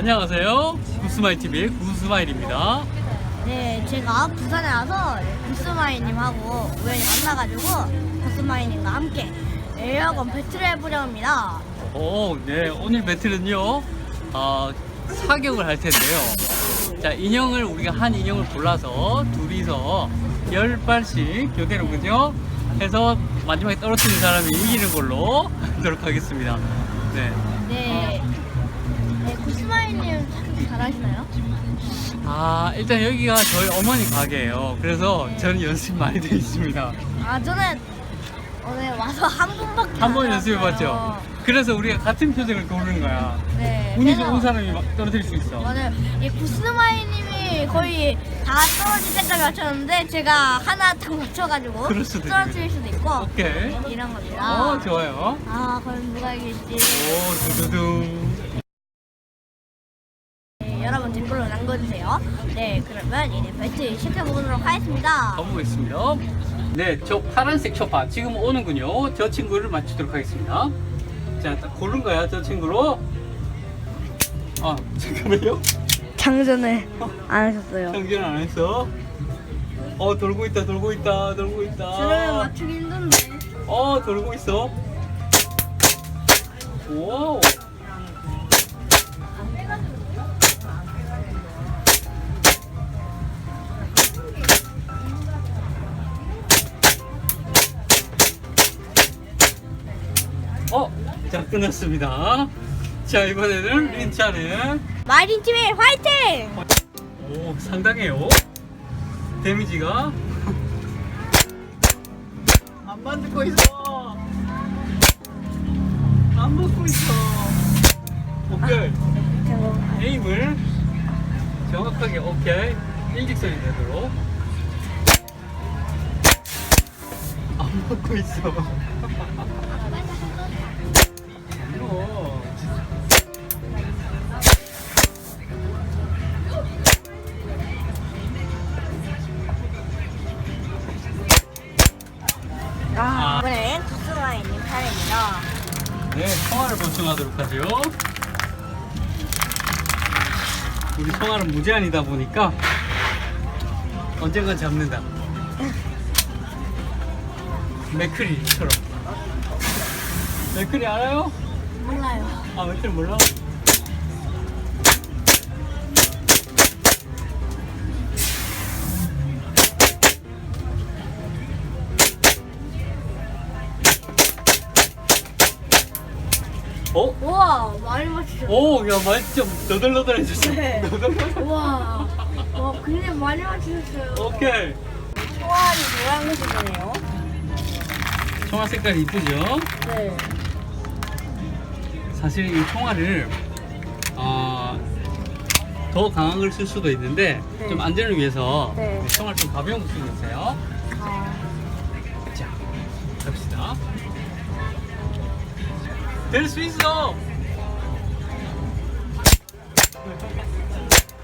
안녕하세요. 구스마일 TV의 구스마일입니다. 네, 제가 부산에 와서 구스마이님하고 우연히 만나가지고 구스마이님과 함께 에어건 배틀을 해보려 합니다. 오, 네. 오늘 배틀은요, 어, 사격을 할 텐데요. 자, 인형을 우리가 한 인형을 골라서 둘이서 열 발씩 교대로 그죠? 해서 마지막에 떨어뜨린 사람이 이기는 걸로 하도록 하겠습니다. 네. 네, 스마이님 사격 잘하시나요? 아, 일단 여기가 저희 어머니 가게예요. 그래서 저는 연습 많이 돼 있습니다. 아, 저는 오늘 와서 한 번밖에 한번안 연습해봤죠? 해봤어요. 그래서 우리가 같은 표정을 고르는 거야. 네, 운이 그래서 좋은 사람이 막 떨어뜨릴 수 있어. 오늘 이 구스마이님이 거의 다 떨어질 때까지 맞췄는데 제가 하나 딱 맞춰가지고 그럴 수도 떨어뜨릴 수도 있고 오케이. 이런 겁니다. 어, 좋아요. 아, 그럼 누가 이길지 오, 두두둥. 남겨주세요. 네, 그러면 이제 배틀 시작해보도록 하겠습니다. 가보겠습니다. 네, 저 파란색 초파 지금 오는군요. 저 친구를 맞추도록 하겠습니다. 자, 딱 고른 거야, 저 친구로. 아, 잠깐만요. 장전을 안 하셨어요. 정전 안 했어. 어, 돌고 있다, 돌고 있다, 돌고 있다. 저를 맞추기 힘든데. 어, 돌고 있어. 오. 어, 자, 끝났습니다. 자, 이번에는 린차는 마린 팀의 화이팅! 오, 상당해요. 데미지가 안 만들고 있어. 안 먹고 있어. 오케이. 에임을 정확하게 오케이. 일직선이 되도록. 안 먹고 있어. 네, 청아를 보충하도록 하죠. 우리 청아는 무제한이다 보니까 언젠간 잡는다. 맥크리처럼. 맥크리 알아요? 몰라요. 아, 맥크리 몰라? 어? 우와, 많이 맞추셨어요. 오, 야, 많이 좀 너덜너덜해졌어. 네. 너덜너덜. 우와, 와, 근데 많이 맞추셨어요. 오케이. 초알이 노란색이네요. 청아 색깔이 이쁘죠? 네. 사실 이 총알을 어, 더 강한 걸 쓸 수도 있는데 네. 좀 안전을 위해서 네. 총알 좀 가벼운 거 쓰고 있어요. 아, 자, 갑시다. 될 수 있어.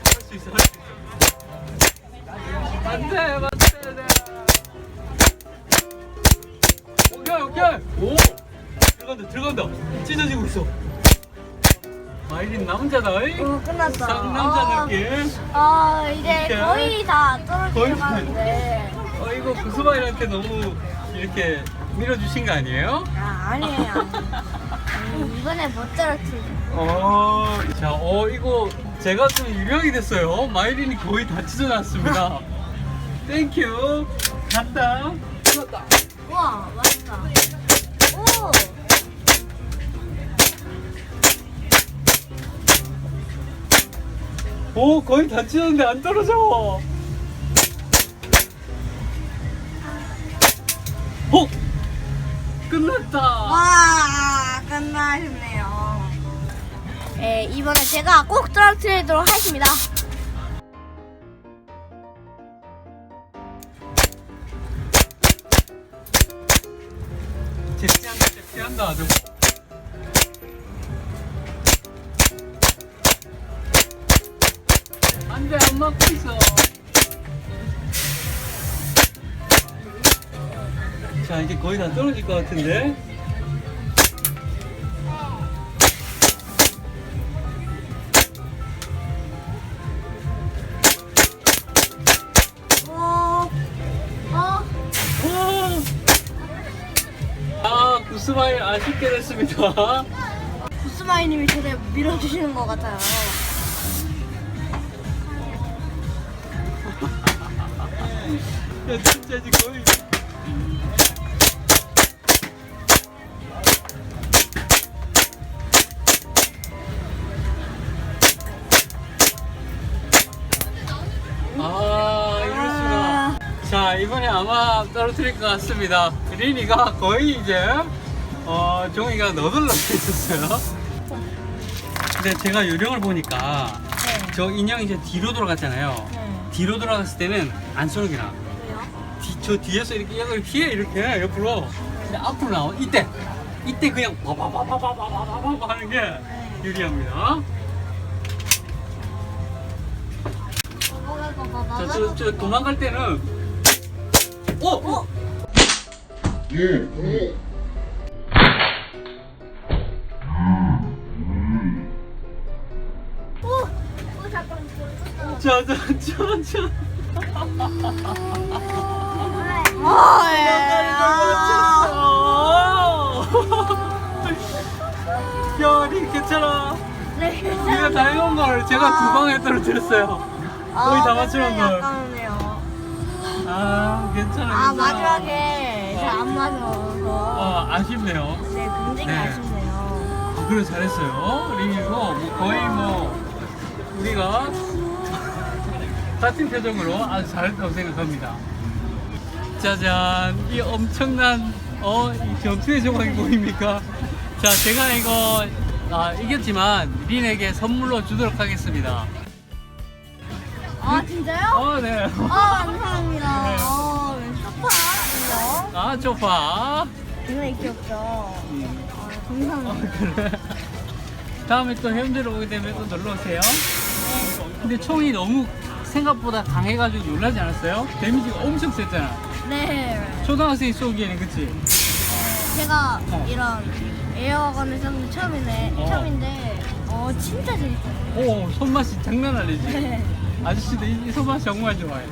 할 수 있어, 할 수 있어. 안 돼, 안 돼, 돼. 오케이, 오케이. 오! 들어간다, 들어간다. 찢어지고 있어. 마이린 남자다, 이 어, 끝났다. 상남자 아, 느낌. 아, 이제 오케이. 거의 다 거의 떨어지려 다. 가는데. 어, 이거 구스마일한테 너무 이렇게 밀어주신 거 아니에요? 아, 아니에요. 음, 이번에 못 떨어뜨려. 어, 자, 어, 이거 제가 좀 유명이 됐어요. 마이린이 거의 다 찢어놨습니다. 땡큐. 간다. 찢었다. 우와, 맛있다. 오! 오, 거의 다 찢었는데 안 떨어져. 어? 끝났다. 와, 끝나셨네요. 네, 이번에 제가 꼭 떨어뜨리도록 하겠습니다. 잽시한다, 잽시한다, 아주. 안 돼, 안 맞고 있어. 자, 이제 거의 다 떨어질 것 같은데. 구스마일 아쉽게 됐습니다. 구스마이님이 저를 밀어주시는 것 같아요. 야 진짜 지금 거의 아 이럴 수가 자 이번에 아마 떨어뜨릴 것 같습니다 리니가 거의 이제 어 종이가 너덜너덜 있었어요 근데 제가 요령을 보니까 네. 저 인형이 이제 뒤로 돌아갔잖아요 네. 뒤로 돌아갔을 때는 안 쏘는 게 나아 왜요? 뒤, 저 뒤에서 이렇게 얘가 휘에 이렇게 옆으로 근데 앞으로 나와 이때 이때 그냥 바바바바바바바바 하는 게 유리합니다. 자, 저, 저 도망갈 때는 오! 어? 오! 아, 야, 리 괜찮아. 네. 우리가 다 해온 걸 제가 두 방에 떨어뜨렸어요. 거의 다 맞추는 걸. 아까우네요. 아, 괜찮아. 아 괜찮아. 마지막에 잘 안 맞아서 어, 아쉽네요. 네 굉장히 네. 아쉽네요. 아, 그래 잘했어요. 링이고 뭐 거의 뭐 같은 표정으로 아주 잘했다고 생각합니다. 짜잔, 이 엄청난 어이 전투의 조각이 보입니까? 자, 제가 이거 아, 이겼지만 린에게 선물로 주도록 하겠습니다. 아 진짜요? 어, 네. 아 감사합니다. 네. 어 소파 이거 아, 좋아. 굉장히 귀엽죠. 음. 아 어, 감사합니다. 그래. 다음에 또 현지로 오게 되면 또 놀러 오세요. 근데 총이 너무 생각보다 강해가지고 놀라지 않았어요? 데미지가 엄청 셌잖아. 네. 초등학생이 쏘기에는 그치? 제가 어. 이런 에어건을 썼는 처음이네 어. 처음인데 어 진짜 재밌어요. 오 손맛이 장난 아니지? 네. 아저씨도 이, 이 손맛 정말 좋아해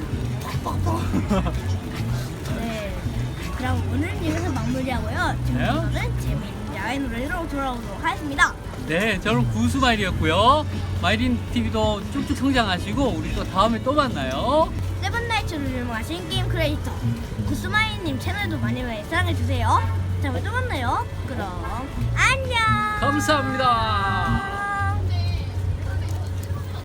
네. 그럼 오늘은 여기서 마무리하고요. 네. 지금부터는 재미있는 야외 노래로 돌아오도록 하겠습니다. 네 저는 구수 마일이었고요 마이린 TV도 쭉쭉 성장하시고 우리 또 다음에 또 만나요 세븐나이츠를 유명하신 게임 크리에이터 구스마이님 채널도 많이 많이 사랑해주세요. 다음에 또 만나요. 그럼 안녕. 감사합니다